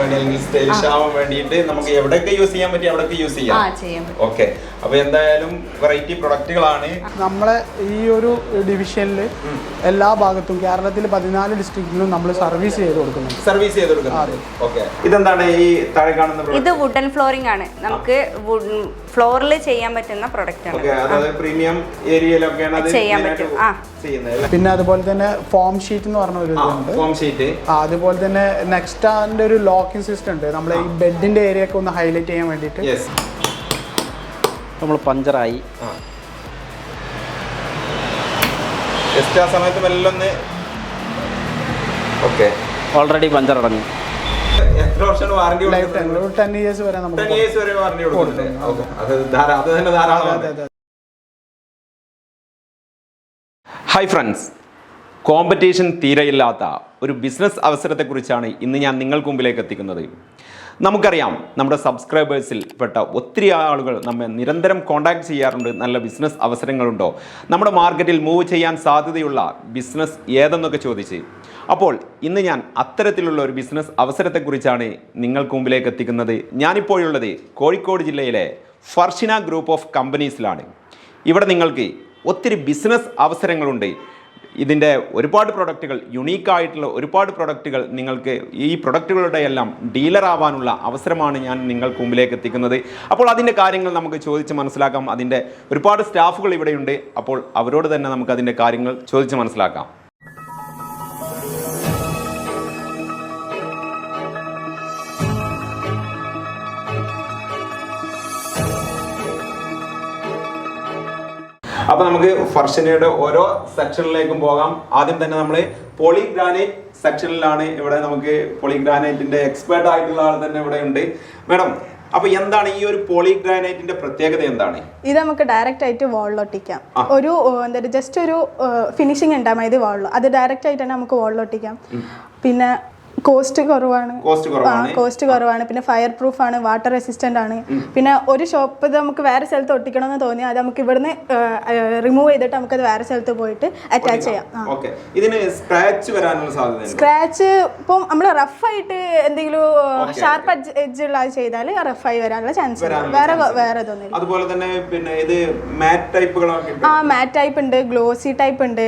വേണ്ടി അല്ലെങ്കിൽ സ്റ്റൈലിഷ് ആവാൻ വേണ്ടിയിട്ട് നമുക്ക് എവിടെയൊക്കെ യൂസ് ചെയ്യാൻ പറ്റി അവിടെയൊക്കെ യൂസ് ആ ചെയ്യാം ഓക്കെ അപ്പൊ എന്തായാലും വെറൈറ്റി പ്രൊഡക്റ്റുകളാണ് നമ്മളെ ഈ ഒരു ഡിവിഷനിൽ എല്ലാ ഭാഗത്തും കേരളത്തിൽ പതിനാല് ഡിസ്ട്രിക്റ്റിലും നമ്മൾ സർവീസ് ചെയ്ത് കൊടുക്കുന്നുണ്ട്. സർവീസ് ചെയ്ത് കൊടുക്കുന്നത് ഓക്കെ ഇതെന്താണ് ഈ താഴെ കാണുന്ന ഇത് വുഡൻ ഫ്ലോറിംഗ് ആണ്. നമുക്ക് ഫ്ലോറിൽ ചെയ്യാൻ പറ്റുന്ന പ്രൊഡക്റ്റ് ആണ്. ഓക്കെ അതായത് പ്രീമിയം ഏരിയയിലൊക്കെയാണ് അത് ചെയ്യാൻ പറ്റും. ആ. പിന്നെ അതുപോലെ തന്നെ ഫോം ഷീറ്റ് എന്ന് പറഞ്ഞ ഒരു ഇതുണ്ട്. ഫോം ഷീറ്റ് അതുപോലെ തന്നെ നെക്സ്റ്റ് അതിന്റെ ഒരു ലോക്കിംഗ് സിസ്റ്റം ഉണ്ട്. നമ്മളെ ഈ ബെഡിന്റെ ഏരിയ ഒക്കെ ഒന്ന് ഹൈലൈറ്റ് ചെയ്യാൻ വേണ്ടിയിട്ട്. യെസ് നമ്മൾ പഞ്ചറായി ജസ്റ്റ് ആ. സമയത്ത് മെല്ലെ ഒന്ന്. ഓക്കെ. ഓൾറെഡി പഞ്ചർ അടഞ്ഞു. എത്ര വർഷമാണ് വാറണ്ടി ലൈഫ് ടൈം ഒരു ടെൻ ഇയേഴ്സ് വരെ ടെൻ നമുക്ക് ഇയേഴ്സ് വരെ വാറണ്ടി കൊടുക്കുന്നുണ്ട് ഓക്കെ അത് ധാരാ അത് തന്നെ ധാരാളം അതെ, അതെ. ഹായ് ഫ്രണ്ട്സ് കോമ്പറ്റീഷൻ തീരെയില്ലാത്ത ഒരു ബിസിനസ് അവസരത്തെക്കുറിച്ചാണ് ഇന്ന് ഞാൻ നിങ്ങൾക്ക് മുമ്പിലേക്ക് എത്തിക്കുന്നത്. നമുക്കറിയാം നമ്മുടെ സബ്സ്ക്രൈബേഴ്സിൽ പെട്ട ഒത്തിരി ആളുകൾ നമ്മെ നിരന്തരം കോൺടാക്ട് ചെയ്യാറുണ്ട്. നല്ല ബിസിനസ് അവസരങ്ങളുണ്ടോ? നമ്മുടെ മാർക്കറ്റിൽ മൂവ് ചെയ്യാൻ സാധ്യതയുള്ള ബിസിനസ് ഏതെന്നൊക്കെ ചോദിച്ച് അപ്പോൾ ഇന്ന് ഞാൻ അത്തരത്തിലുള്ള ഒരു ബിസിനസ് അവസരത്തെക്കുറിച്ചാണ് നിങ്ങൾക്ക് മുമ്പിലേക്ക് എത്തിക്കുന്നത്. ഞാനിപ്പോഴുള്ളത് കോഴിക്കോട് ജില്ലയിലെ ഫർഷിന ഗ്രൂപ്പ് ഓഫ് കമ്പനീസിലാണ് ഇവിടെ നിങ്ങൾക്ക് ഒത്തിരി ബിസിനസ് അവസരങ്ങളുണ്ട്. ഇതിന്റെ ഒരുപാട് പ്രൊഡക്റ്റുകൾ യുണീക്കായിട്ടുള്ള ഒരുപാട് പ്രൊഡക്റ്റുകൾ നിങ്ങൾക്ക് ഈ പ്രൊഡക്റ്റുകളുടെ എല്ലാം ഡീലറാവാനുള്ള അവസരമാണ് ഞാൻ നിങ്ങൾക്ക് മുമ്പിലേക്ക് എത്തിക്കുന്നത്. അപ്പോൾ അതിന്റെ കാര്യങ്ങൾ നമുക്ക് ചോദിച്ച് മനസ്സിലാക്കാം. അതിന്റെ ഒരുപാട് സ്റ്റാഫുകൾ ഇവിടെയുണ്ട്. അപ്പോൾ അവരോട് തന്നെ നമുക്ക് അതിന്റെ കാര്യങ്ങൾ ചോദിച്ച് മനസ്സിലാക്കാം. അപ്പൊ നമുക്ക് ഫർഷനയുടെ ഓരോ സെക്ഷനിലേക്കും പോകാം. ആദ്യം തന്നെ നമ്മൾ പോളിഗ്രാനൈറ്റ് സെക്ഷനിലാണ് ഇവിടെ നമുക്ക് പോളിഗ്രാനൈറ്റിന്റെ എക്സ്പേർട്ട് ആയിട്ടുള്ള ആൾ തന്നെ ഇവിടെ ഉണ്ട്. മാഡം അപ്പൊ എന്താണ് ഈ ഒരു പോളിഗ്രാനൈറ്റിന്റെ പ്രത്യേകത എന്താണ്? ഇത് നമുക്ക് ഡയറക്റ്റ് ആയിട്ട് വാളിലൊട്ടിക്കാം ഒരു എന്താ ജസ്റ്റ് ഒരു ഫിനിഷിംഗ് ഉണ്ടാകും. ഇത് വാളിൽ അത് ഡയറക്റ്റ് ആയിട്ട് തന്നെ നമുക്ക് വാളിലൊട്ടിക്കാം പിന്നെ കോസ്റ്റ് കുറവാണ്. കോസ്റ്റ് കുറവാണ്. കോസ്റ്റ് കുറവാണ്. പിന്നെ ഫയർ പ്രൂഫ് ആണ് വാട്ടർ റെസിസ്റ്റന്റ് ആണ് പിന്നെ ഒരു ഷോപ്പ് ഇത് നമുക്ക് വേറെ സ്ഥലത്ത് ഒട്ടിക്കണമെന്ന് തോന്നി അത് നമുക്ക് ഇവിടുന്ന് റിമൂവ് ചെയ്തിട്ട് നമുക്ക് അത് വേറെ സ്ഥലത്ത് പോയിട്ട് അറ്റാച്ച് ചെയ്യാം. ആ. ഇതിന് സ്ക്രാച്ച് വരാനുള്ള സാധ്യത സ്ക്രാച്ച് ഇപ്പം നമ്മൾ റഫ് ആയിട്ട് എന്തെങ്കിലും ഷാർപ്പ് എഡ്ജ് ഉള്ള ചെയ്താൽ റഫ് ആയി വരാനുള്ള ചാൻസ് വേറെ വേറെ അതുപോലെ തന്നെ പിന്നെ ഇത് മാറ്റ് ടൈപ്പുകളൊക്കെ ആ മാറ്റ് ടൈപ്പ് ഉണ്ട് ഗ്ലോസി ടൈപ്പ് ഉണ്ട്.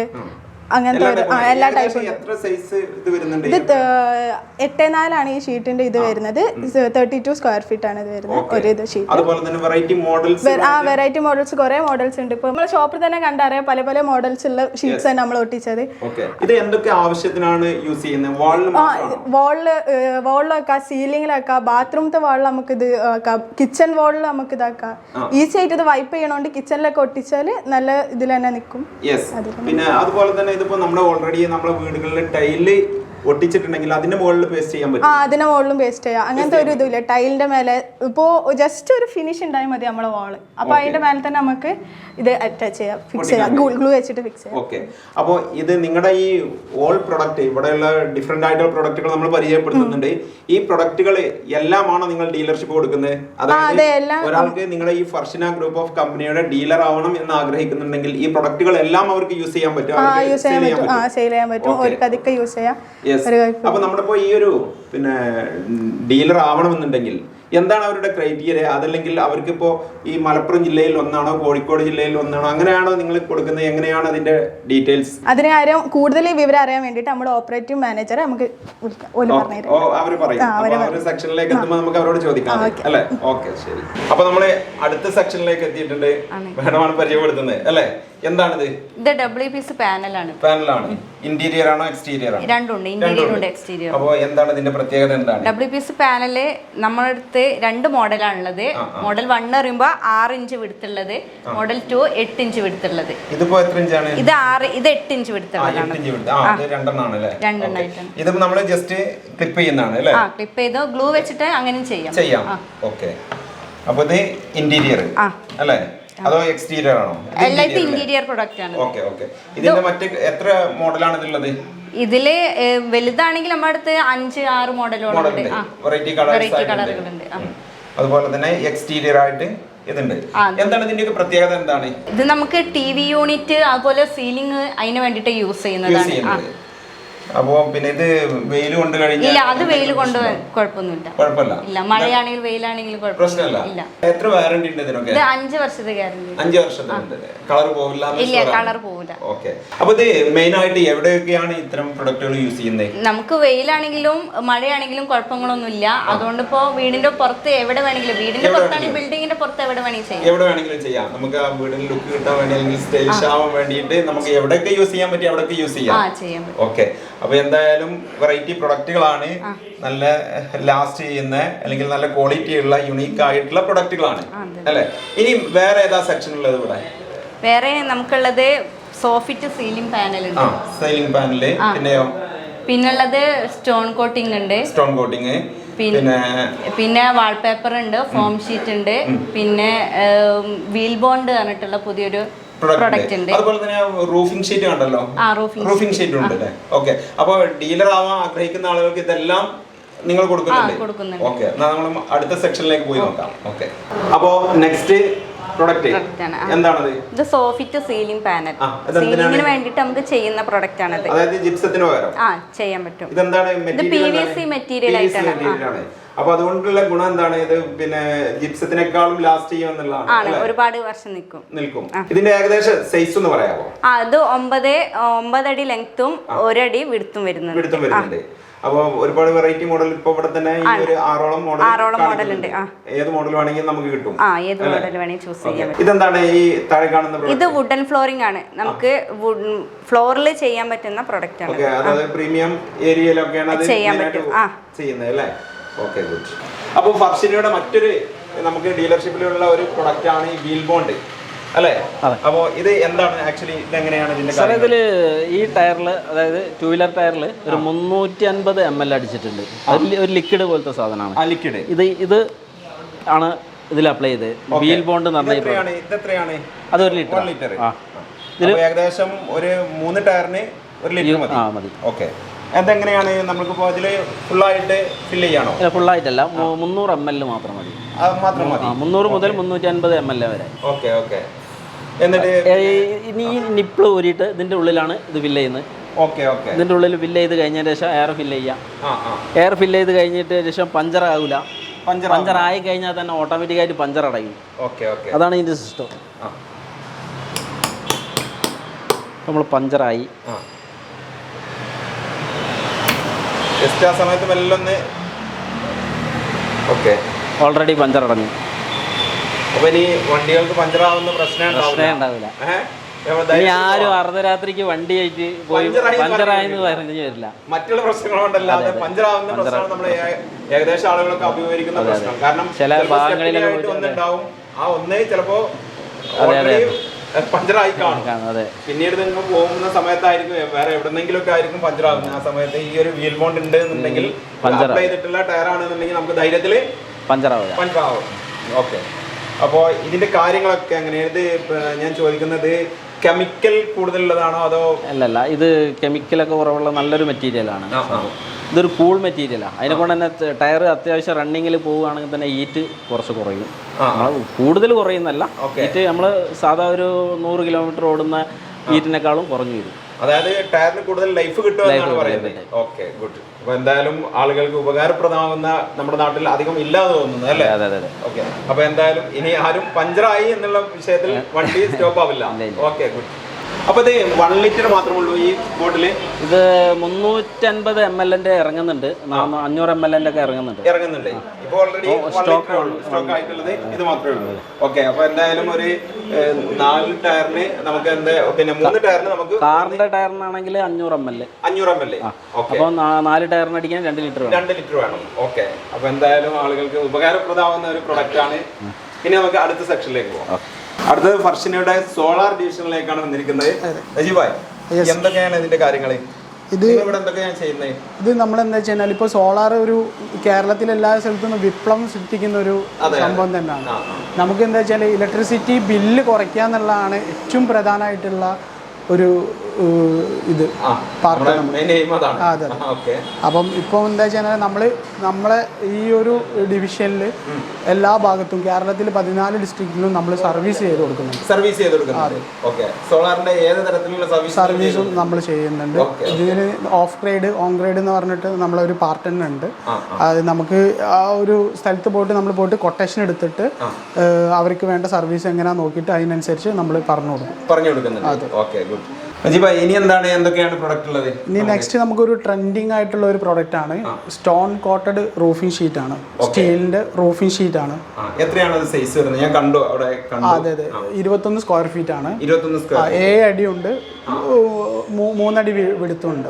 അങ്ങനത്തെ ഒരു ആ, എല്ലാ ടൈപ്പും എത്ര സൈസ് ഇത് വരുന്നുണ്ട് ഇത് എട്ട് നാലാണ് ഈ ഷീറ്റിന്റെ ഇത് വരുന്നത്. തേർട്ടി ടു സ്ക്വയർ ഫീറ്റ് ആണ് ഇത് വരുന്നത്. ഒരു ഇത് ഷീറ്റ് അതുപോലെ തന്നെ വെറൈറ്റി മോഡൽസ് ആ വെറൈറ്റി മോഡൽസ് കുറെ മോഡൽസ് ഉണ്ട്. ഇപ്പൊ നമ്മൾ ഷോപ്പിൽ തന്നെ കണ്ടറിയാം പല പല മോഡൽസ് ഉള്ള ഷീറ്റ്സ് ആണ് നമ്മൾ ഒട്ടിച്ചത്. ഓക്കെ ഇത് എന്തൊക്കെ ആവശ്യത്തിനാണ് യൂസ് ചെയ്യുന്നത് വാളിന് വാളിൽ വാളിലൊക്കെ സീലിംഗിലൊക്കെ ബാത്റൂമത്തെ വാളിൽ നമുക്ക് ഇത് കിച്ചൺ വാളിൽ നമുക്ക് ഇതാക്കാം ഈസി ആയിട്ട് ഇത് വൈപ്പ് ചെയ്യണോണ്ട് കിച്ചണിലൊക്കെ ഒട്ടിച്ചാൽ നല്ല ഇതിൽ തന്നെ നിൽക്കും യെസ് പിന്നെ അതുപോലെ തന്നെ ഇതിപ്പോ നമ്മുടെ ഓൾറെഡി നമ്മുടെ വീടുകളിൽ ടൈൽ ഒട്ടിച്ചിട്ടുണ്ടെങ്കിൽ അതിന്റെ മുകളിൽ പേസ്റ്റ് ചെയ്യാൻ ആ പറ്റും. അതിനെ മുകളിലും പേസ്റ്റ് ചെയ്യാം. അങ്ങനത്തെ ഒരു ഇതില്ല ടൈലിന്റെ മേലെ ഇപ്പോ ജസ്റ്റ് ഒരു ഫിനിഷ് ഉണ്ടായാൽ മതി നമ്മളെ വാൾ അപ്പൊ അതിന്റെ മേലെ തന്നെ നമുക്ക് ഇത് അറ്റാച്ച് ചെയ്യാം ഫിക്സ് ചെയ്യാം. ഗ്ലൂ വെച്ചിട്ട് ഫിക്സ് ചെയ്യാം. ഓക്കെ അപ്പോൾ ഇത് നിങ്ങളുടെ ഈ ഓൾ പ്രൊഡക്റ്റ് ഇവിടെയുള്ള ഡിഫറെന്റ് ആയിട്ടുള്ള പ്രൊഡക്റ്റുകൾ നമ്മൾ പരിചയപ്പെടുത്തുന്നുണ്ട്. ഈ പ്രൊഡക്റ്റുകൾ എല്ലാമാണോ നിങ്ങൾ ഡീലർഷിപ്പ് കൊടുക്കുന്നത്? അതായത് ഒരാൾക്ക് നിങ്ങളുടെ ഈ ഫർഷിന ഗ്രൂപ്പ് ഓഫ് കമ്പനിയുടെ ഡീലർ ആവണം എന്ന് ആഗ്രഹിക്കുന്നുണ്ടെങ്കിൽ ഈ പ്രൊഡക്റ്റുകൾ എല്ലാം അവർക്ക് യൂസ് ചെയ്യാൻ പറ്റും. ആ യൂസ് ചെയ്യാൻ പറ്റും. ആ സെയിൽ ചെയ്യാൻ പറ്റും. കതിക്ക് യൂസ് ചെയ്യാം. അപ്പൊ നമ്മളിപ്പോ ഈ ഒരു പിന്നെ ഡീലർ ആവണമെന്നുണ്ടെങ്കിൽ എന്താണ് അവരുടെ ക്രൈറ്റീരിയ അതല്ലെങ്കിൽ അവർക്കിപ്പോ ഈ മലപ്പുറം ജില്ലയിൽ ഒന്നാണോ കോഴിക്കോട് ജില്ലയിൽ ഒന്നാണോ അങ്ങനെയാണോ നിങ്ങൾ കൊടുക്കുന്നത്? എങ്ങനെയാണ് അതിന്റെ ഡീറ്റെയിൽസ് അതിന് കാര്യം കൂടുതൽ വിവരം അറിയാൻ വേണ്ടിട്ട് നമ്മുടെ ഓപ്പറേറ്റീവ് മാനേജർ നമുക്ക് അവർ പറയും. സെക്ഷനിലേക്ക് എത്തുമ്പോൾ നമുക്ക് അവരോട് ചോദിക്കാം അല്ലെ? ഓക്കെ ശരി. അപ്പൊ നമ്മൾ അടുത്ത സെക്ഷനിലേക്ക് എത്തിയിട്ടുണ്ട്. മാഡമാണ് പരിചയപ്പെടുത്തുന്നത് അല്ലെ? എന്താണിത്? ഇത് ഡബിൾ പീസ് പാനലാണ്. പാനലാണ്. ഇന്റീരിയർ ആണോ എക്സ്റ്റീരിയർ ആണോ? രണ്ടുണ്ട്. ഇന്റീരിയർ ഉണ്ട് എക്സ്റ്റീരിയർ അപ്പോൾ എന്താണ് ഇതിന്റെ പ്രത്യേകത എന്താണ്? ഡബിൾ പീസ് പാനൽ നമ്മുടെ അടുത്ത് രണ്ട് മോഡലാണുള്ളത്. മോഡൽ വൺ പറയുമ്പോൾ ആറ് ഇഞ്ച് വിടുത്തുള്ളത്. മോഡൽ ടു എട്ട് ഇഞ്ച് വിടുത്തുള്ളത്. ഇതിപ്പോ എത്ര ഇഞ്ചാണ്? ഇത് ആറ് ഇത് എട്ട് ഇഞ്ച് വിടുത്തുള്ള വിടുത്തുള്ളതാണ് രണ്ടെണ്ണമാണ് അല്ലേ? രണ്ടെണ്ണമായിട്ടാണ്. ഓക്കേ. ഇത് നമ്മൾ ജസ്റ്റ് ക്ലിപ്പ് ചെയ്യുന്നതാണ് അല്ലേ? ആ ക്ലിപ്പ് ചെയ്ത് ഗ്ലൂ വെച്ചിട്ട് അങ്ങനെ ചെയ്യാം. ചെയ്യാം. ഓക്കെ. അപ്പൊ ഇത് ഇന്റീരിയർ. അല്ലേ? അതോ എക്സ്റ്റീരിയർ ആണോ? ഇത് ഇന്റീരിയർ പ്രൊഡക്റ്റ് ആണ്. Okay okay. ഇതിന്റെ മറ്റേ എത്ര മോഡലാണ് ഇതുള്ളത് ഇതിൽ വലുതാണെങ്കിൽ നമ്മുടെ അടുത്ത് അഞ്ച് ആറ് മോഡലുകളുണ്ട് വെറൈറ്റി കളറുകളുണ്ട് അതുപോലെ തന്നെ എക്സ്റ്റീരിയർ ആയിട്ട് ഇതുണ്ട്. എന്താണ് ഇതിന്റെ പ്രത്യേകത എന്താണ്? ഇത് നമുക്ക് ടി വി യൂണിറ്റ് അതുപോലെ സീലിംഗ് അതിന് വേണ്ടിയിട്ട് യൂസ് ചെയ്യുന്നതാണ്. അപ്പോ പിന്നെ ഇത് വെയിൽ കൊണ്ട് കഴിഞ്ഞാൽ ഇല്ല അത് വെയിൽ കൊണ്ട് കുഴപ്പമൊന്നുമില്ല. കുഴപ്പമില്ല. ഇല്ല മഴയാണെങ്കിലും വെയിലാണെങ്കിലും കുഴപ്പമൊന്നുമില്ല ഇല്ല. എത്ര വാറണ്ടി ഉണ്ട് ഇതിനൊക്കെ? ഇത് അഞ്ച് വർഷത്തെ ഗ്യാരണ്ടി അഞ്ച് വർഷത്തെ കളർ പോവില്ല ഇല്ല കളർ പോവില്ല. ഓക്കെ അപ്പൊ ഇത് മെയിൻ ആയിട്ട് എവിടെയൊക്കെയാണ് ഇത്തരം പ്രൊഡക്റ്റുകൾ യൂസ് ചെയ്യുന്നത്? നമുക്ക് വെയിലാണെങ്കിലും മഴയാണെങ്കിലും കുഴപ്പങ്ങളൊന്നുമില്ല. അതുകൊണ്ട് ഇപ്പോ വീടിന്റെ പുറത്ത് എവിടെ വേണമെങ്കിലും വീടിന്റെ പുറത്താണ് പുറത്താണെങ്കിൽ ബിൽഡിങ്ങിന്റെ പുറത്ത് എവിടെ വേണമെങ്കിലും ചെയ്യാം. എവിടെ വേണമെങ്കിലും ചെയ്യാം. നമുക്ക് ആ വീടിന് ലുക്ക് കിട്ടാൻ വേണ്ടി അല്ലെങ്കിൽ സ്റ്റൈലിഷ് ആവാൻ വേണ്ടിയിട്ട് നമുക്ക് എവിടെയൊക്കെ യൂസ് ചെയ്യാൻ പറ്റി അവിടെയൊക്കെ യൂസ് ചെയ്യാം. ഓക്കെ അപ്പൊ എന്തായാലും വെറൈറ്റി പ്രൊഡക്റ്റുകളാണ് നല്ല ലാസ്റ്റ് ചെയ്യുന്ന അല്ലെങ്കിൽ നല്ല ക്വാളിറ്റി ഉള്ള യുണീക്ക് ആയിട്ടുള്ള പ്രൊഡക്റ്റുകളാണ് അല്ലെ? ഇനി വേറെ ഏതാ സെക്ഷൻ ഉള്ളത് ഇവിടെ? വേറെ നമുക്കുള്ളത് സോഫിറ്റ് സീലിംഗ് പാനൽ സീലിംഗ് ഉണ്ട് സീലിംഗ് പാനൽ പിന്നെയോ പിന്നുള്ളത് സ്റ്റോൺ കോട്ടിംഗ് ഉണ്ട്. സ്റ്റോൺ കോട്ടിംഗ് പിന്നെ പിന്നെ പിന്നെ വാൾപേപ്പർ ഉണ്ട് ഫോം ഷീറ്റ് ഉണ്ട് പിന്നെ വീൽ ബോണ്ട് പറഞ്ഞിട്ടുള്ള പുതിയൊരു പ്രൊഡക്റ്റ് ഉണ്ട്. അതുപോലെ തന്നെ റൂഫിംഗ് ഷീറ്റ് കണ്ടല്ലോ റൂഫിംഗ് ഷീറ്റ് ഉണ്ട് അല്ലേ? ഓക്കെ അപ്പോൾ ഡീലർ ആവാൻ ആഗ്രഹിക്കുന്ന ആളുകൾക്ക് ഇതെല്ലാം നിങ്ങൾ കൊടുക്കുന്നുണ്ട്. ഓക്കെ എന്നാൽ നമ്മൾ അടുത്ത സെക്ഷനിലേക്ക് പോയി നോക്കാം. ഓക്കെ അപ്പോൾ നെക്സ്റ്റ് പ്രൊഡക്റ്റ്. എന്താണത്? ഇത് സോഫിറ്റ് സീലിംഗ് പാനൽ? സീലിംഗിന് വേണ്ടിട്ട് നമുക്ക് ചെയ്യുന്ന പ്രൊഡക്റ്റ് ആണ് അതായത് ജിപ്സത്തിന് പകരം? ആ ചെയ്യാൻ പറ്റും. ഇതെന്താണ് material PVC എന്താണ്? സി മെറ്റീരിയൽ ആയിട്ടാണ്. അപ്പൊ അതുകൊണ്ടുള്ള ഗുണം എന്താണ്? ഇത് പിന്നെ ജിപ്സത്തിനേക്കാളും ലാസ്റ്റ് ചെയ്യുമെന്നുള്ളതാണ് എന്നുള്ളതാണ് ഒരുപാട് വർഷം നിൽക്കും. നിൽക്കും. ഇതിന്റെ ഏകദേശം സൈസ് എന്ന് പറയാമോ? ആ അത് ഒമ്പത് ഒമ്പതടി ലെങ്ത്തും ഒരടി വിടുത്തും വരുന്നുണ്ട്. പിടുത്തം വരുന്നുണ്ട്. അപ്പൊ ഒരുപാട് വെറൈറ്റി മോഡൽ ഇപ്പൊ ഇവിടെ തന്നെ ഈ ഒരു ആറോളം മോഡൽ ആറോളം മോഡൽ ഉണ്ട്, ഏത് മോഡൽ വേണമെങ്കിലും നമുക്ക് കിട്ടും. ആ ഏത് മോഡൽ വേണമെങ്കിൽ ചൂസ് ചെയ്യാം. ഇതെന്താണ് ഈ താഴെ കാണുന്ന ഇത് വുഡൻ ഫ്ലോറിംഗ് ആണ്. നമുക്ക് ഫ്ലോറിൽ ചെയ്യാൻ പറ്റുന്ന പ്രൊഡക്റ്റ് ആണ്. അതായത് പ്രീമിയം ഏരിയയിലൊക്കെയാണ് ചെയ്യാൻ പറ്റും. ചെയ്യുന്നത് അല്ലേ? ഓക്കെ ഗുഡ് അപ്പോൾ ഫർഷിനയുടെ മറ്റൊരു നമുക്ക് ഡീലർഷിപ്പിലുള്ള ഒരു പ്രൊഡക്റ്റ് ആണ് ഈ വീൽ ബോണ്ട് അല്ലേ? ഇതിൽ അപ്പോൾ ഇത് എന്താണ് ആക്ച്വലി ഇത് എങ്ങനെയാണ് ഇതിന്റെ കാര്യങ്ങൾ? ഇതിൽ ഈ ടയറിൽ അതായത് ടൂ വീലർ ടയറിൽ ഒരു മുന്നൂറ്റി അൻപത് എം എൽ അടിച്ചിട്ടുണ്ട്. അതിൽ ഒരു ലിക്വിഡ് പോലത്തെ സാധനമാണ്. ലിക്വിഡ് ഇത് ഇത് ആണ് ഇതിൽ അപ്ലൈ ചെയ്ത് വീൽ ബോണ്ട്. എത്രയാണ്? ഇത് എത്രയാണ്? അതൊരു ലിറ്റർ ഇതിൽ. ഏകദേശം ഒരു മൂന്ന് ടയറിന് ഒരു ലിറ്റർ മതി. ആ മതി. ഓക്കെ അതെങ്ങനെയാണ് നമുക്കിപ്പോൾ അതിൽ ഫുള്ളായിട്ട് ഫില്ല് ചെയ്യണോ? ഇല്ല ഫുള്ളായിട്ടല്ല മുന്നൂറ് എം എൽ മാത്രം മതി. അത് മാത്രം മതി. മുന്നൂറ് മുതൽ മുന്നൂറ്റി അൻപത് എം എൽ വരെ. ഓക്കെ ഓക്കെ എന്നിട്ട് ഇനി ഈ നിപ്പിൾ ഊരിയിട്ട് ഇതിന്റെ ഉള്ളിലാണ് ഇത് ഫില്ല് ചെയ്യുന്നത്. Okay okay. ഇതിന്റെ ഉള്ളിൽ ഫില്ല് ചെയ്ത് കഴിഞ്ഞതിന് ശേഷം എയർ ഫില്ല് ചെയ്യാം. എയർ ഫില്ല് ചെയ്ത് കഴിഞ്ഞിട്ട് ശേഷം പഞ്ചർ ആവില്ല പഞ്ചർ പഞ്ചർ ആയി കഴിഞ്ഞാൽ തന്നെ ഓട്ടോമാറ്റിക്കായിട്ട് പഞ്ചർ അടങ്ങി ഓക്കെ ഓക്കെ. അതാണ് ഇതിന്റെ സിസ്റ്റം നമ്മൾ പഞ്ചറായി ആ. ജസ്റ്റ് ആ സമയത്ത് മെല്ലൊന്ന് ഓക്കെ. ഓൾറെഡി പഞ്ചർ അടഞ്ഞു. അപ്പൊ ഇനി വണ്ടികൾക്ക് പഞ്ചറാവുന്ന പ്രശ്നം പ്രശ്നമേ ഉണ്ടാവില്ല. ഏഹ്? ഇനി ആരും അർദ്ധരാത്രിക്ക് വണ്ടി ആയിട്ട് പോയി പഞ്ചറായി പഞ്ചറായെന്ന് പറഞ്ഞു വരില്ല മറ്റുള്ള പ്രശ്നങ്ങളുണ്ടല്ലാതെ പഞ്ചറാവുന്ന പ്രശ്നമാണ് നമ്മൾ ഏകദേശം ആളുകളൊക്കെ അഭിമുഖീകരിക്കുന്ന പ്രശ്നം. കാരണം ചില ഭാഗങ്ങളിലൊക്കെ ഒന്നുണ്ടാവും ആ ഒന്നേ ചിലപ്പോ പഞ്ചറായി കാണും. പിന്നീട് നിങ്ങൾ പോകുന്ന സമയത്തായിരിക്കും വേറെ എവിടെന്നെങ്കിലും ഒക്കെ ആയിരിക്കും പഞ്ചറാകുന്നത് ആ സമയത്ത് ഈ ഒരു വീൽ ബോണ്ട് ഉണ്ട് എന്നുണ്ടെങ്കിൽ അപ്ലൈ ചെയ്തിട്ടുള്ള ടയർ ആണെന്നുണ്ടെങ്കിൽ നമുക്ക് ധൈര്യത്തിൽ പഞ്ചറാവും പഞ്ചറാവും. ഓക്കെ. അപ്പോൾ ഇതിന്റെ കാര്യങ്ങളൊക്കെ എങ്ങനെയാണ് ഇത് ഞാൻ ചോദിക്കുന്നത് കെമിക്കൽ കൂടുതലുള്ളതാണോ അതോ അല്ലല്ല ഇത് കെമിക്കലൊക്കെ കുറവുള്ള നല്ലൊരു മെറ്റീരിയലാണ്. ഇതൊരു കൂൾ മെറ്റീരിയലാണ് അതിനെ കൊണ്ട് തന്നെ ടയർ അത്യാവശ്യം റണ്ണിങ്ങിൽ പോവുകയാണെങ്കിൽ തന്നെ ഹീറ്റ് കുറച്ച് കുറയും. കൂടുതൽ കുറയുന്നല്ല. ഹീറ്റ് നമ്മൾ സാധാ ഒരു നൂറ് കിലോമീറ്റർ ഓടുന്ന ഹീറ്റിനേക്കാളും കുറഞ്ഞു വരും. അതായത് ടയറിന് കൂടുതൽ ലൈഫ് കിട്ടും. ഓക്കെ ഗുഡ് അപ്പൊ എന്തായാലും ആളുകൾക്ക് ഉപകാരപ്രദമാകുന്ന നമ്മുടെ നാട്ടിൽ അധികം ഇല്ലാതെ തോന്നുന്നു അല്ലേ? അതെ അതെ ഓക്കെ. അപ്പൊ എന്തായാലും ഇനി ആരും പഞ്ചറായി എന്നുള്ള വിഷയത്തിൽ വണ്ടി സ്റ്റോപ്പ് ആവില്ല. Okay good. അപ്പൊ ഇത് വൺ ലിറ്റർ മാത്രമേ ഉള്ളൂ ഈ ബോട്ടിൽ ഇത് മുന്നൂറ്റൻപത് എം എല്ലിന്റെ ഇറങ്ങുന്നുണ്ട്. അഞ്ഞൂറ് എം എല്ലിന്റെ ഒക്കെ ഇറങ്ങുന്നുണ്ട്. ഇറങ്ങുന്നുണ്ട്. ഇപ്പൊ ഓൾറെഡി സ്റ്റോക്ക് സ്റ്റോക്ക് ആയിട്ടുള്ളത് ഇത് മാത്രമേ ഉള്ളൂ. ഓക്കെ അപ്പൊ എന്തായാലും ഒരു നാല് ടയറിന് നമുക്ക് എന്താ പിന്നെ മൂന്ന് ടയറിന് നമുക്ക് കാറിന്റെ ടയറിനാണെങ്കിൽ അഞ്ഞൂറ് എം എൽ അഞ്ഞൂറ് എം എൽ അപ്പൊ അപ്പോൾ നാല് ടയറിന് അടിക്കാൻ രണ്ട് ലിറ്റർ വേണം. രണ്ട് ലിറ്റർ വേണം. ഓക്കെ അപ്പൊ എന്തായാലും ആളുകൾക്ക് ഉപകാരപ്രദമാവുന്ന ഒരു പ്രൊഡക്റ്റ് ആണ്. ഇനി നമുക്ക് അടുത്ത സെക്ഷനിലേക്ക് പോകാം അടുത്തത് ഫർഷിനയുടെ സോളാർ ഡിവിഷനിലേക്കാണ് വന്നിരിക്കുന്നത്. അജിബായ് എന്തൊക്കെയാണ് ഇതിന്റെ കാര്യങ്ങൾ ഇത് ഇവിടെ എന്തൊക്കെയാണ് ചെയ്യുന്നത് ഇത് നമ്മൾ എന്താ വെച്ച് കഴിഞ്ഞാൽ ഇപ്പോൾ സോളാർ ഒരു കേരളത്തിലെ എല്ലാ സ്ഥലത്തും വിപ്ലവം സൃഷ്ടിക്കുന്ന ഒരു സംഭവം തന്നെയാണ്. നമുക്ക് എന്താ വെച്ചാൽ ഇലക്ട്രിസിറ്റി ബില്ല് കുറയ്ക്കുക എന്നുള്ളതാണ് ഏറ്റവും പ്രധാനമായിട്ടുള്ള ഒരു ഇത് പാർട്ട് അതെ, അതെ. അപ്പം ഇപ്പൊ എന്താ വെച്ചാൽ നമ്മൾ നമ്മളെ ഈ ഒരു ഡിവിഷനിൽ എല്ലാ ഭാഗത്തും കേരളത്തിൽ പതിനാല് ഡിസ്ട്രിക്റ്റിലും നമ്മൾ സർവീസ് ചെയ്ത് കൊടുക്കുന്നുണ്ട്. സർവീസ് ചെയ്ത് സോളാറിന്റെ ഏത് തരത്തിലുള്ള സർവീസ് നമ്മൾ ചെയ്യുന്നുണ്ട്. ഇതിന് ഓഫ് ഗ്രേഡ് ഓൺ ഗ്രേഡ് എന്ന് പറഞ്ഞിട്ട് നമ്മളൊരു പാർട്ട് തന്നെ ഉണ്ട്. അത് നമുക്ക് ആ ഒരു സ്ഥലത്ത് പോയിട്ട് നമ്മൾ പോയിട്ട് കൊട്ടേഷൻ എടുത്തിട്ട് അവർക്ക് വേണ്ട സർവീസ് എങ്ങനെയാ നോക്കിയിട്ട് അതിനനുസരിച്ച് നമ്മൾ പറഞ്ഞു കൊടുക്കും. പറഞ്ഞു കൊടുക്കുന്നുണ്ട്. ഓക്കെ ഗുഡ് അജീബ ഇനി എന്താണ്? എന്തൊക്കെയാണ് പ്രൊഡക്റ്റ് ഉള്ളത്? ഇനി നെക്സ്റ്റ് നമുക്കൊരു ട്രെൻഡിങ് ആയിട്ടുള്ള ഒരു പ്രൊഡക്റ്റ് ആണ് സ്റ്റോൺ കോട്ടഡ് റൂഫിംഗ് ഷീറ്റ് ആണ്. സ്റ്റീലിന്റെ റൂഫിംഗ് ഷീറ്റ് ആണ്. എത്രയാണ് അത് സൈസ് വരുന്നത്? ഞാൻ കണ്ടു അവിടെ അതെ അതെ. ഇരുപത്തൊന്ന് സ്ക്വയർ ഫീറ്റ് ആണ്. ഏഴ് അടിയുണ്ട് മൂ- മൂന്നടി വിടുത്തുണ്ട്.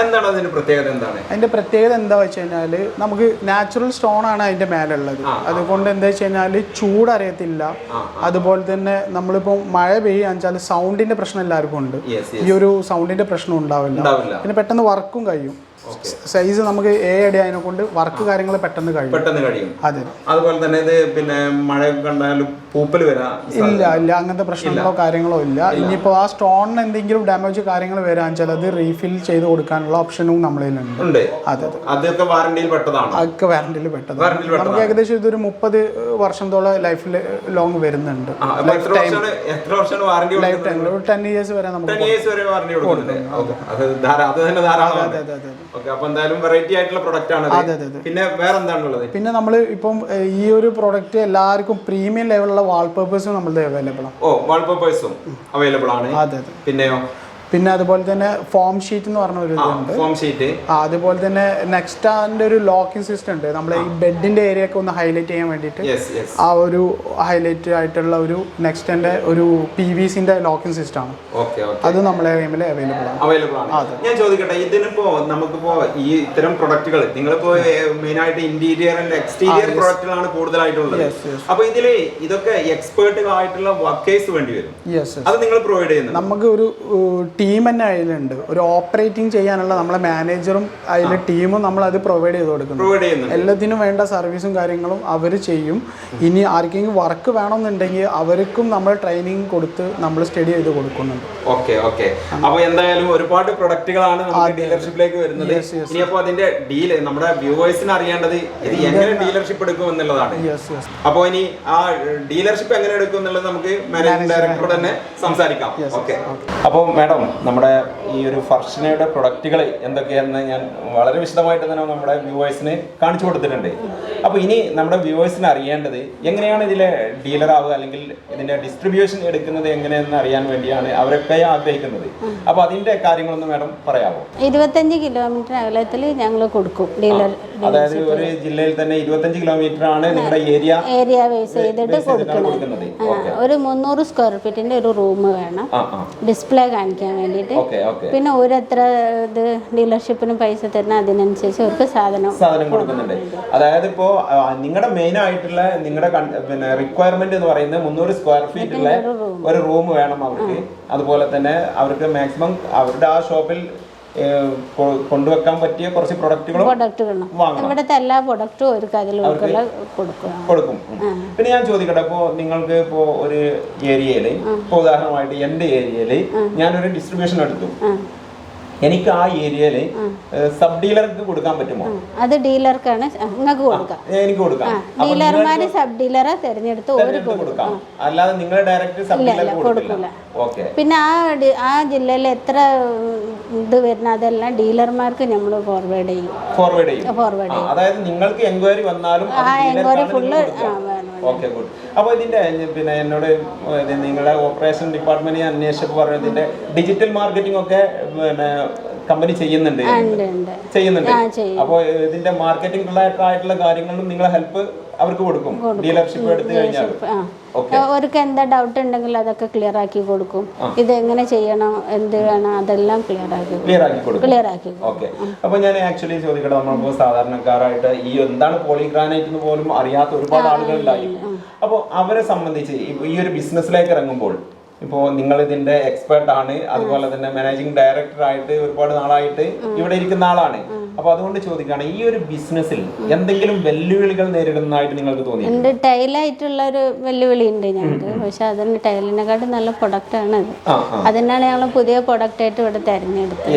എന്താണ് അതിന്റെ പ്രത്യേകത എന്താണ്? അതിന്റെ പ്രത്യേകത എന്താ വെച്ച് കഴിഞ്ഞാൽ നമുക്ക് നാച്ചുറൽ സ്റ്റോൺ ആണ് അതിന്റെ മേലുള്ളത്. അതുകൊണ്ട് എന്താ വെച്ച് കഴിഞ്ഞാൽ ചൂടറിയത്തില്ല. അതുപോലെ തന്നെ നമ്മളിപ്പോൾ മഴ പെയ്യാന്ന് വെച്ചാൽ സൗണ്ടിന്റെ പ്രശ്നം എല്ലാവർക്കും ഉണ്ട്. ഈ ഒരു സൗണ്ടിന്റെ പ്രശ്നം ഉണ്ടാവില്ല. പിന്നെ പെട്ടെന്ന് വർക്കും കഴിയും. സൈസ് നമുക്ക് ഏ അടി അതിനെ കൊണ്ട് വർക്ക് കാര്യങ്ങൾ പെട്ടെന്ന് കഴിയും. പെട്ടെന്ന് കഴിയും. അതെ. അതുപോലെ തന്നെ ഇത് പിന്നെ മഴ കണ്ടാലും പൂപ്പൽ വരാം ഇല്ല ഇല്ല അങ്ങനത്തെ പ്രശ്നങ്ങളോ കാര്യങ്ങളോ ഇല്ല. ഇനിയിപ്പോൾ ആ സ്റ്റോണിന് എന്തെങ്കിലും ഡാമേജ് കാര്യങ്ങൾ വരാൻ വെച്ചാൽ അത് റീഫിൽ ചെയ്ത് കൊടുക്കാനുള്ള ഓപ്ഷനും നമ്മളിലുണ്ട് ഉണ്ട്. അതെ അതെ. അതൊക്കെ വാറണ്ടിയിൽ പെട്ടതാണ്? അതൊക്കെ വാറണ്ടിയിൽ പെട്ടത് വാറണ്ടിയിൽ പെട്ടതാണ്. നമുക്ക് ഏകദേശം ഇതൊരു മുപ്പത് വർഷത്തോളം ലൈഫിൽ ലോങ് വരുന്നുണ്ട്. വർഷമാണ് വാറണ്ടി ലൈഫ് ടൈം ഒരു ടെൻ ഇയേഴ്സ് വരെ നമുക്ക് അത് ധാരാ അത് അതെ. പിന്നെ വേറെ എന്താണുള്ളത് പിന്നെ നമ്മൾ ഇപ്പം ഈ ഒരു പ്രോഡക്റ്റ് എല്ലാവർക്കും പ്രീമിയം ലെവലുള്ള വാൾപേപ്പേഴ്സും നമ്മൾ അവൈലബിൾ ആണ്. ഓ വാൾപേപ്പേഴ്സും അവൈലബിൾ ആണ്. അതെ അതെ. പിന്നെയോ? പിന്നെ അതുപോലെ തന്നെ ഫോം ഷീറ്റ് എന്ന് പറഞ്ഞ ഒരു ഇതുണ്ട്. ഫോം ഷീറ്റ് അതുപോലെ തന്നെ നെക്സ്റ്റ് അതിന്റെ ഒരു ലോക്കിംഗ് സിസ്റ്റം ഉണ്ട്. നമ്മളെ ഈ ബെഡിന്റെ ഏരിയ ഒക്കെ ഒന്ന് ഹൈലൈറ്റ് ചെയ്യാൻ വേണ്ടിട്ട് ആ ഒരു ഹൈലൈറ്റ് ആയിട്ടുള്ള ഒരു നെക്സ്റ്റിന്റെ ഒരു പി വി സിന്റെ ലോക്കിംഗ് സിസ്റ്റം ആണ്. അത് നമ്മളെ ഗെയിമിൽ അവൈലബിൾ ആണ്. അവൈലബിൾ ആണ്. ഞാൻ ചോദിക്കട്ടെ ഇതിനിപ്പോ നമുക്കിപ്പോ ഈ ഇത്തരം പ്രൊഡക്റ്റുകൾ നിങ്ങളിപ്പോ മെയിൻ ആയിട്ട് ഇന്റീരിയർ ആൻഡ് എക്സ്റ്റീരിയർ പ്രൊഡക്റ്റുകളാണ് കൂടുതലായിട്ടുള്ളത്. അപ്പൊ ഇതിൽ ഇതൊക്കെ എക്സ്പേർട്ടുകളായിട്ടുള്ള വർക്കേഴ്സ് വേണ്ടി വരും. അത് നിങ്ങൾ പ്രൊവൈഡ് ചെയ്യുന്നത് നമുക്ക് ഒരു ടീം തന്നെ അതിലുണ്ട്. ഒരു ഓപ്പറേറ്റിംഗ് ചെയ്യാനുള്ള നമ്മളെ മാനേജറും അതിലെ ടീമും നമ്മൾ അത് പ്രൊവൈഡ് ചെയ്ത് കൊടുക്കുന്നു. എല്ലാത്തിനും വേണ്ട സർവീസും കാര്യങ്ങളും അവർ ചെയ്യും. ഇനി ആർക്കെങ്കിലും വർക്ക് വേണമെന്നുണ്ടെങ്കിൽ അവർക്കും നമ്മൾ ട്രെയിനിങ് കൊടുത്ത് നമ്മൾ സ്റ്റഡി ചെയ്ത് കൊടുക്കുന്നുണ്ട്. ഓക്കെ ഓക്കെ അപ്പൊ എന്തായാലും ഒരുപാട് പ്രൊഡക്റ്റുകളാണ് ഡീലർഷിപ്പിലേക്ക് വരുന്നത്. ഇനി അപ്പൊ അതിന്റെ ഡീൽ നമ്മുടെ വ്യൂവേഴ്സിന് അറിയേണ്ടത് ഇത് എങ്ങനെ ഡീലർഷിപ്പ് എടുക്കും എന്നുള്ളതാണ്. യെസ് യെസ് അപ്പൊ ഇനി ആ ഡീലർഷിപ്പ് എങ്ങനെ എടുക്കും എന്നുള്ളത് നമുക്ക് മാനേജിംഗ് ഡയറക്ടറോട് തന്നെ സംസാരിക്കാം. ഓക്കെ അപ്പോൾ മാഡം നമ്മുടെ ഈ ഒരു ഫർഷനയുടെ പ്രൊഡക്റ്റുകൾ എന്തൊക്കെയാണെന്ന് ഞാൻ വളരെ വിശദമായിട്ട് തന്നെ നമ്മുടെ വ്യൂവേഴ്സിന് കാണിച്ചു കൊടുത്തിട്ടുണ്ട്. അപ്പോൾ ഇനി നമ്മുടെ വ്യൂവേഴ്സിന് അറിയേണ്ടത് എങ്ങനെയാണ് ഇതിലെ ഡീലർ ആവുക അല്ലെങ്കിൽ ഇതിന്റെ ഡിസ്ട്രിബ്യൂഷൻ എടുക്കുന്നത് എങ്ങനെയെന്ന് അറിയാൻ വേണ്ടിയാണ് അവരൊക്കെ ആഗ്രഹിക്കുന്നത്. അപ്പോൾ അതിന്റെ കാര്യങ്ങളൊന്ന് മാഡം പറയാമോ ഇരുപത്തഞ്ച് കിലോമീറ്റർ അകലത്തിൽ ഞങ്ങൾ കൊടുക്കും ഡീലർ അതായത് ഒരു ജില്ലയിൽ തന്നെ ഇരുപത്തഞ്ച് കിലോമീറ്റർ ആണ് നിങ്ങളുടെ ഏരിയ ഏരിയ ബേസ് ചെയ്തിട്ട് കൊടുക്കുന്നത്. ഒരു മുന്നൂറ് സ്ക്വയർ ഫീറ്റിന്റെ ഒരു റൂം വേണം. ഡിസ്പ്ലേ കാണിക്കാൻ വേണ്ടിയിട്ട്. പിന്നെ ഓരെത്ര ഇത് ഡീലർഷിപ്പിന് പൈസ തരുന്ന അതിനനുസരിച്ച് അവർക്ക് സാധനം സാധനം കൊടുക്കുന്നുണ്ട്. അതായത് ഇപ്പോ നിങ്ങളുടെ മെയിൻ ആയിട്ടുള്ള നിങ്ങളുടെ പിന്നെ റിക്വയർമെന്റ് എന്ന് പറയുന്നത് മുന്നൂറ് സ്ക്വയർ ഫീറ്റ് ഉള്ള ഒരു റൂം വേണം അവർക്ക്. അതുപോലെ തന്നെ അവർക്ക് മാക്സിമം അവരുടെ ആ ഷോപ്പിൽ കൊണ്ടുവെക്കാൻ പറ്റിയ കുറച്ച് പ്രൊഡക്റ്റുകളും. ഇവിടുത്തെ എല്ലാ പ്രൊഡക്റ്റും അവർക്ക് കൊടുക്കും. കൊടുക്കും. പിന്നെ ഞാൻ ചോദിക്കട്ടെ ഇപ്പോ നിങ്ങൾക്ക് ഇപ്പോ ഒരു ഏരിയയിൽ ഇപ്പൊ ഉദാഹരണമായിട്ട് എന്റെ ഏരിയയിൽ ഞാനൊരു ഡിസ്ട്രിബ്യൂഷൻ എടുത്തു. എനിക്ക് ആ ഏരിയയിൽ സബ് ഡീലർക്ക് കൊടുക്കാൻ പറ്റുമോ? അത് ഡീലർക്കാണ് നിങ്ങൾക്ക് കൊടുക്കാം. എനിക്ക് കൊടുക്കാം. ഡീലർമാര് സബ് ഡീലറെ തിരഞ്ഞെടുത്ത് ഒരു കൊടുക്കാം. അല്ലാതെ നിങ്ങൾ ഡയറക്റ്റ് സബ് ഡീലർക്ക് കൊടുക്കില്ല. ഓക്കെ. പിന്നെ ആ ആ ജില്ലയിൽ എത്ര ഇത് വരുന്ന അതെല്ലാം ഡീലർമാർക്ക് നമ്മൾ ഫോർവേഡ് ചെയ്യും. ഫോർവേഡ് ചെയ്യും. ഫോർവേഡ് ചെയ്യും. അതായത് നിങ്ങൾക്ക് എൻക്വയറി വന്നാലും ആ എൻക്വയറി ഫുള്ള് ഓക്കെ ഗുഡ് അപ്പോൾ ഇതിന്റെ പിന്നെ എന്നോട് നിങ്ങളുടെ ഓപ്പറേഷൻ ഡിപ്പാർട്ട്മെന്റ് അന്വേഷിച്ചപ്പോൾ പറഞ്ഞു ഇതിന്റെ ഡിജിറ്റൽ മാർക്കറ്റിംഗ് ഒക്കെ പിന്നെ കമ്പനി ചെയ്യുന്നുണ്ട്. ചെയ്യുന്നുണ്ട്. അപ്പോൾ ഇതിന്റെ മാർക്കറ്റിംഗ് റിലേറ്റഡ് ആയിട്ടുള്ള കാര്യങ്ങളിലും നിങ്ങളെ ഹെൽപ്പ് അവർക്ക് കൊടുക്കും. ഡീലർഷിപ്പ് എടുത്തു കഴിഞ്ഞാൽ അവർക്ക് എന്താ ഡൗട്ട് ഉണ്ടെങ്കിൽ അതൊക്കെ ക്ലിയർ ആക്കി കൊടുക്കും. ഇത് എങ്ങനെ ചെയ്യണം എന്ത് വേണം അതെല്ലാം ക്ലിയർ ആക്കി ക്ലിയർ ആക്കി കൊടുക്കും. ക്ലിയർ ആക്കി ഓക്കെ. അപ്പൊ ഞാൻ ആക്ച്വലി ചോദിക്കട്ടെ നമ്മളിപ്പോ സാധാരണക്കാരായിട്ട് ഈ എന്താണ് പോളിഗ്രാനൈറ്റ് എന്ന് പോലും അറിയാത്ത ഒരുപാട് ആളുകൾ ഉണ്ടായി. അപ്പോൾ അവരെ സംബന്ധിച്ച് ഈ ഒരു ബിസിനസ്സിലേക്ക് ഇറങ്ങുമ്പോൾ ഇപ്പോൾ നിങ്ങൾ ഇതിന്റെ എക്സ്പേർട്ട് ആണ്. അതുപോലെ തന്നെ മാനേജിംഗ് ഡയറക്ടർ ആയിട്ട് ഒരുപാട് നാളായിട്ട് ഇവിടെ ഇരിക്കുന്ന ആളാണ്. അപ്പൊ അതുകൊണ്ട് ചോദിക്കുകയാണ് ഈ ഒരു ബിസിനസ്സിൽ എന്തെങ്കിലും വെല്ലുവിളികൾ നേരിടുന്നതായിട്ട് നിങ്ങൾക്ക് തോന്നി എന്റെ ടൈലായിട്ടുള്ള ഒരു വെല്ലുവിളി ഉണ്ട് ഞങ്ങൾക്ക്. പക്ഷെ അതിന് ടൈലിനെക്കാട്ടും നല്ല പ്രൊഡക്റ്റ് ആണ് അതിനാണ് ഞങ്ങൾ പുതിയ പ്രൊഡക്റ്റ് ആയിട്ട് ഇവിടെ തിരഞ്ഞെടുത്തത്.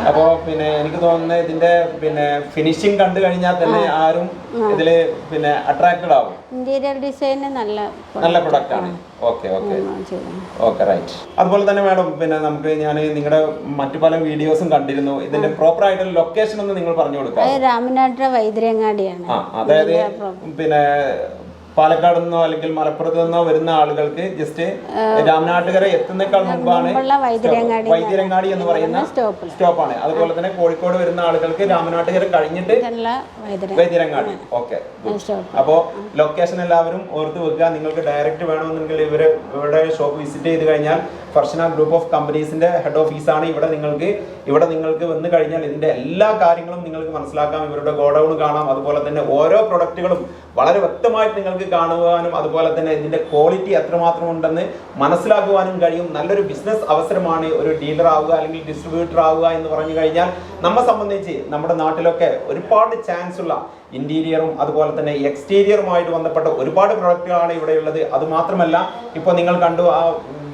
യെസ് യെസ് അപ്പോ പിന്നെ എനിക്ക് തോന്നുന്നത് ഇതിന്റെ പിന്നെ ഫിനിഷിംഗ് കണ്ടു കഴിഞ്ഞാൽ തന്നെ ആരും ഇതിൽ പിന്നെ അട്രാക്റ്റഡ് ആവും. ഇന്റീരിയർ ഡിസൈൻ നല്ല നല്ല പ്രൊഡക്റ്റ് ആണ്. ഓക്കെ ഓക്കെ ഓക്കെ റൈറ്റ് അതുപോലെ തന്നെ മാഡം പിന്നെ നമുക്ക് ഞാൻ നിങ്ങളുടെ മറ്റു പല വീഡിയോസും കണ്ടിരുന്നു. ഇതിന്റെ പ്രോപ്പർ ആയിട്ടുള്ള ലൊക്കേഷൻ ഒന്ന് നിങ്ങൾ പറഞ്ഞു കൊടുക്കാം രാമനാട്ട വൈദ്യരങ്ങാടിയാണ്. അതായത് പിന്നെ പാലക്കാട് നിന്നോ അല്ലെങ്കിൽ മലപ്പുറത്ത് നിന്നോ വരുന്ന ആളുകൾക്ക് ജസ്റ്റ് രാമനാട്ടുകര എത്തുന്നേക്കാൾ മുമ്പാണ് വൈദ്യരങ്ങാടി എന്ന് പറയുന്ന സ്റ്റോപ്പാണ്. അതുപോലെ തന്നെ കോഴിക്കോട് വരുന്ന ആളുകൾക്ക് രാമനാട്ടുകര കഴിഞ്ഞിട്ട് വൈദ്യരങ്ങാടി ഓക്കെ അപ്പോ ലൊക്കേഷൻ എല്ലാവരും ഓർത്ത് വെക്കുക. നിങ്ങൾക്ക് ഡയറക്റ്റ് വേണമെന്നുണ്ടെങ്കിൽ ഇവർ ഇവിടെ ഷോപ്പ് വിസിറ്റ് ചെയ്ത് കഴിഞ്ഞാൽ ഫർഷന ഗ്രൂപ്പ് ഓഫ് കമ്പനീസിന്റെ ഹെഡ് ഓഫീസാണ് ഇവിടെ നിങ്ങൾക്ക് ഇവിടെ നിങ്ങൾക്ക് വന്നു കഴിഞ്ഞാൽ ഇതിന്റെ എല്ലാ കാര്യങ്ങളും നിങ്ങൾക്ക് മനസ്സിലാക്കാം. ഇവരുടെ ഗോഡൌൺ കാണാം. അതുപോലെ തന്നെ ഓരോ പ്രൊഡക്റ്റുകളും വളരെ വ്യക്തമായിട്ട് നിങ്ങൾക്ക് കാണുവാനും അതുപോലെ തന്നെ ഇതിന്റെ ക്വാളിറ്റി എത്രമാത്രം ഉണ്ടെന്ന് മനസ്സിലാക്കുവാനും കഴിയും. നല്ലൊരു ബിസിനസ് അവസരമാണ് ഒരു ഡീലർ ആവുക അല്ലെങ്കിൽ ഡിസ്ട്രിബ്യൂട്ടർ ആവുക എന്ന് പറഞ്ഞു കഴിഞ്ഞാൽ നമ്മെ സംബന്ധിച്ച് നമ്മുടെ നാട്ടിലൊക്കെ ഒരുപാട് ചാൻസ് ഉള്ള ഇന്റീരിയറും അതുപോലെ തന്നെ എക്സ്റ്റീരിയറുമായിട്ട് ബന്ധപ്പെട്ട ഒരുപാട് പ്രൊഡക്റ്റുകളാണ് ഇവിടെയുള്ളത് അതുമാത്രമല്ല അത് ഇപ്പോൾ നിങ്ങൾ കണ്ടു ആ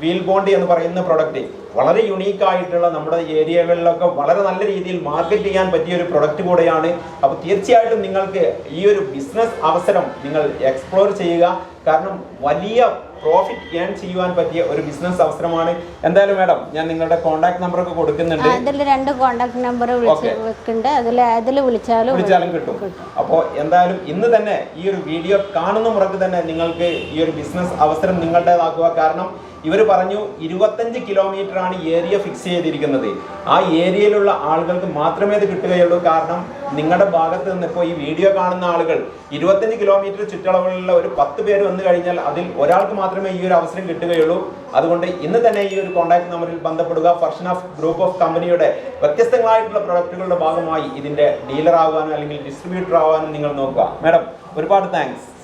വീൽ ബോണ്ടി എന്ന് പറയുന്ന പ്രൊഡക്റ്റ് വളരെ യുണീക്ക് ആയിട്ടുള്ള നമ്മുടെ ഏരിയകളിലൊക്കെ വളരെ നല്ല രീതിയിൽ മാർക്കറ്റ് ചെയ്യാൻ പറ്റിയ ഒരു പ്രൊഡക്റ്റ് കൂടെയാണ്. അപ്പോൾ തീർച്ചയായിട്ടും നിങ്ങൾക്ക് ഈ ഒരു ബിസിനസ് അവസരം നിങ്ങൾ എക്സ്പ്ലോർ ചെയ്യുക. കാരണം വലിയ പ്രോഫിറ്റ് ഏൺ ചെയ്യുവാൻ പറ്റിയ ഒരു ബിസിനസ് അവസരമാണ്. എന്തായാലും മാഡം ഞാൻ നിങ്ങളുടെ കോൺടാക്ട് നമ്പർ ഒക്കെ കൊടുക്കുന്നുണ്ട്. അതിൽ രണ്ട് കോൺടാക്ട് നമ്പർ വെക്കുന്നുണ്ട്. അതിൽ അതിൽ വിളിച്ചാലും വിളിച്ചാലും കിട്ടും. അപ്പോൾ എന്തായാലും ഇന്ന് തന്നെ ഈ ഒരു വീഡിയോ കാണുന്ന മുറക്ക് തന്നെ നിങ്ങൾക്ക് ഈ ഒരു ബിസിനസ് അവസരം നിങ്ങളുടേതാക്കുക. കാരണം ഇവർ പറഞ്ഞു ഇരുപത്തഞ്ച് കിലോമീറ്റർ ആണ് ഏരിയ ഫിക്സ് ചെയ്തിരിക്കുന്നത്. ആ ഏരിയയിലുള്ള ആളുകൾക്ക് മാത്രമേ ഇത് കിട്ടുകയുള്ളൂ. കാരണം നിങ്ങളുടെ ഭാഗത്ത് നിന്ന് ഇപ്പോൾ ഈ വീഡിയോ കാണുന്ന ആളുകൾ ഇരുപത്തഞ്ച് കിലോമീറ്റർ ചുറ്റളവിലുള്ള ഒരു പത്ത് പേര് വന്നു കഴിഞ്ഞാൽ അതിൽ ഒരാൾക്ക് മാത്രമേ ഈ ഒരു അവസരം കിട്ടുകയുള്ളൂ. അതുകൊണ്ട് ഇന്ന് തന്നെ ഈ ഒരു കോൺടാക്ട് നമ്പറിൽ ബന്ധപ്പെടുക. ഫർഷൻ ഓഫ് ഗ്രൂപ്പ് ഓഫ് കമ്പനിയുടെ വ്യത്യസ്തങ്ങളായിട്ടുള്ള പ്രൊഡക്റ്റുകളുടെ ഭാഗമായി ഇതിന്റെ ഡീലർ ആവാനും അല്ലെങ്കിൽ ഡിസ്ട്രിബ്യൂട്ടർ ആവാനും നിങ്ങൾ നോക്കുക. മാഡം ഒരുപാട് താങ്ക്സ്